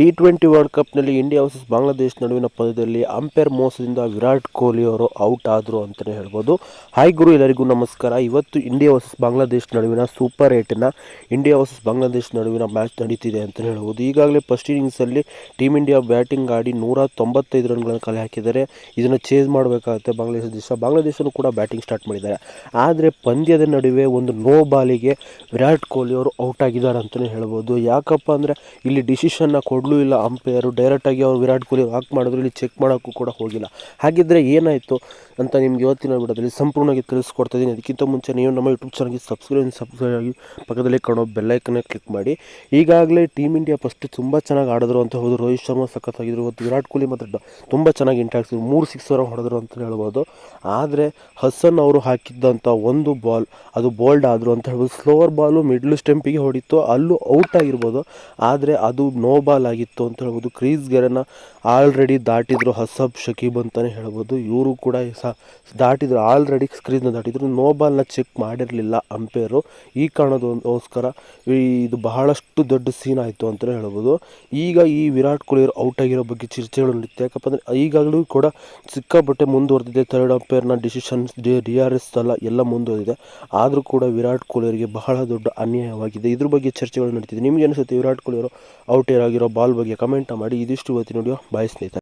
T twenty world ಕಪ್ನಲ್ಲಿ India versus Bangladesh ನಡುವಿನ ಪಂದ್ಯದಲ್ಲಿ ಅಂಪೈರ್ ಮೋಸದಿಂದ ವಿರಾಟ್ ಕೊಹ್ಲಿ ಅವರು ಔಟ್ ಆದರು ಅಂತಲೇ ಹೇಳ್ಬೋದು. ಹಾಯ್ ಗುರು, ಎಲ್ಲರಿಗೂ ನಮಸ್ಕಾರ. ಇವತ್ತು ಇಂಡಿಯಾ ವರ್ಸಸ್ ಬಾಂಗ್ಲಾದೇಶ ನಡುವಿನ ಸೂಪರ್ ಏಟಿನ ಇಂಡಿಯಾ ವರ್ಸಸ್ ಬಾಂಗ್ಲಾದೇಶ ನಡುವಿನ ಮ್ಯಾಚ್ ನಡೀತಿದೆ ಅಂತಲೇ ಹೇಳ್ಬೋದು. ಈಗಾಗಲೇ ಫಸ್ಟ್ ಇನ್ನಿಂಗ್ಸಲ್ಲಿ ಟೀಮ್ ಇಂಡಿಯಾ ಬ್ಯಾಟಿಂಗ್ ಆಡಿ ನೂರ ತೊಂಬತ್ತೈದು ರನ್ಗಳನ್ನು ಕಲೆ ಹಾಕಿದ್ದಾರೆ. ಇದನ್ನು ಚೇಸ್ ಮಾಡಬೇಕಾಗುತ್ತೆ ಬಾಂಗ್ಲಾದೇಶ ದೇಶ. ಬಾಂಗ್ಲಾದೇಶನೂ ಕೂಡ ಬ್ಯಾಟಿಂಗ್ ಸ್ಟಾರ್ಟ್ ಮಾಡಿದ್ದಾರೆ. ಆದರೆ ಪಂದ್ಯದ ನಡುವೆ ಒಂದು ನೋ ಬಾಲಿಗೆ ವಿರಾಟ್ ಕೊಹ್ಲಿ ಅವರು ಔಟ್ ಆಗಿದ್ದಾರೆ ಅಂತಲೇ ಹೇಳ್ಬೋದು. ಯಾಕಪ್ಪ ಅಂದರೆ ಇಲ್ಲಿ ಡಿಸಿಷನ್ನ ಕೊಡಲೂ ಇಲ್ಲ ಅಂಪೈರು. ಡೈರೆಕ್ಟಾಗಿ ಅವ್ರು ವಿರಾಟ್ ಕೊಹ್ಲಿ ವಾಕ್ ಮಾಡಿದ್ರು, ಇಲ್ಲಿ ಚೆಕ್ ಮಾಡೋಕ್ಕೂ ಕೂಡ ಹೋಗಿಲ್ಲ. ಹಾಗಿದ್ದರೆ ಏನಾಯಿತು ಅಂತ ನಿಮ್ಗೆ ಇವತ್ತಿನ ವಿಡಿಯೋದಲ್ಲಿ ಸಂಪೂರ್ಣವಾಗಿ ತಿಳಿಸ್ಕೊಡ್ತಾ ಇದ್ದೀನಿ. ಅದಕ್ಕಿಂತ ಮುಂಚೆ ನೀವು ನಮ್ಮ ಯೂಟ್ಯೂಬ್ ಚಾನಲ್ಗೆ ಸಬ್ಸ್ಕ್ರೈಬ್ ಸಬ್ಸ್ಕ್ರೈಬ್ ಆಗಿ ಪಕ್ಕದಲ್ಲಿ ಕಾಣೋ ಬೆಲ್ಲೈಕನ್ನ ಕ್ಲಿಕ್ ಮಾಡಿ. ಈಗಾಗಲೇ ಟೀಮ್ ಇಂಡಿಯಾ ಫಸ್ಟ್ ತುಂಬ ಚೆನ್ನಾಗಿ ಆಡಿದ್ರು ಅಂತ ಹೌದು ರೋಹಿತ್ ಶರ್ಮಾ ಸಖತ್ತಾಗಿದ್ರು, ಇವತ್ತು ವಿರಾಟ್ ಕೊಹ್ಲಿ ಮಾತ್ರ ಡ- ತುಂಬ ಚೆನ್ನಾಗಿ ಇಂಟ್ಯಾಕ್ಸ್ ಮೂರು ಸಿಕ್ಸ್ ಅವರ ಹೊಡೆದ್ರು ಅಂತ ಹೇಳ್ಬೋದು. ಆದರೆ ಹಸನ್ ಅವರು ಹಾಕಿದ್ದಂಥ ಒಂದು ಬಾಲ್ ಅದು ಬೋಲ್ಡ್ ಆದರು ಅಂತ ಹೇಳ್ಬೋದು. ಸ್ಲೋವರ್ ಬಾಲು ಮಿಡ್ಲ್ ಸ್ಟೆಂಪಿಗೆ ಹೊಡಿತು, ಅಲ್ಲೂ ಔಟ್ ಆಗಿರ್ಬೋದು. ಆದರೆ ಅದು ನೋ ಬಾಲ್ ಆಗಿತ್ತು ಅಂತ ಹೇಳ್ಬೋದು. ಕ್ರೀಸ್ ಗೆರೆನ ಆಲ್ರೆಡಿ ದಾಟಿದ್ರು, ಹಸಬ್, ಶಕೀಬ್ ಅಂತಲೇ ಹೇಳ್ಬೋದು. ಇವರು ಕೂಡ ಸಹ ದಾಟಿದ್ರು ಆಲ್ರೆಡಿ ನ ದಾಟಿದ್ರು. ನೋ ಬಾಲ್ನ ಚೆಕ್ ಮಾಡಿರಲಿಲ್ಲ ಅಂಪೇರು ಈ ಕಾರಣದೋಸ್ಕರ ಇದು ಬಹಳಷ್ಟು ದೊಡ್ಡ ಸೀನ್ ಆಯಿತು ಅಂತಲೇ ಹೇಳ್ಬೋದು. ಈಗ ಈ ವಿರಾಟ್ ಕೊಹ್ಲಿ ಅವರು ಔಟ್ ಆಗಿರೋ ಬಗ್ಗೆ ಚರ್ಚೆಗಳು ನಡೆಯುತ್ತೆ ಯಾಕಪ್ಪಂದರೆ ಈಗಾಗಲೂ ಕೂಡ ಸಿಕ್ಕಾಪಟ್ಟೆ ಮುಂದುವರೆದಿದೆ. ಥರ್ಡ್ ಅಂಪೇರ್ನ ಡಿಸಿಷನ್ಸ್ ಡಿ ಆರ್ ಎಸ್ ಎಲ್ಲ ಎಲ್ಲ ಮುಂದುವರೆದಿದೆ. ಆದರೂ ಕೂಡ ವಿರಾಟ್ ಕೊಹ್ಲಿ ಅವರಿಗೆ ಬಹಳ ದೊಡ್ಡ ಅನ್ಯಾಯವಾಗಿದೆ. ಇದ್ರ ಬಗ್ಗೆ ಚರ್ಚೆಗಳು ನಡೀತಿದೆ. ನಿಮಗೆ ಅನಿಸುತ್ತೆ ವಿರಾಟ್ ಕೊಹ್ಲಿ ಅವರು ಔಟ್ ಆಗಿರೋ ಬಗ್ಗೆ ಕಮೆಂಟ್ ಮಾಡಿ ಇದಿಷ್ಟು ಇವತ್ತಿನ ವಿಡಿಯೋ ಬಾಯ್ ಸ್ನೇಹಿತರೆ.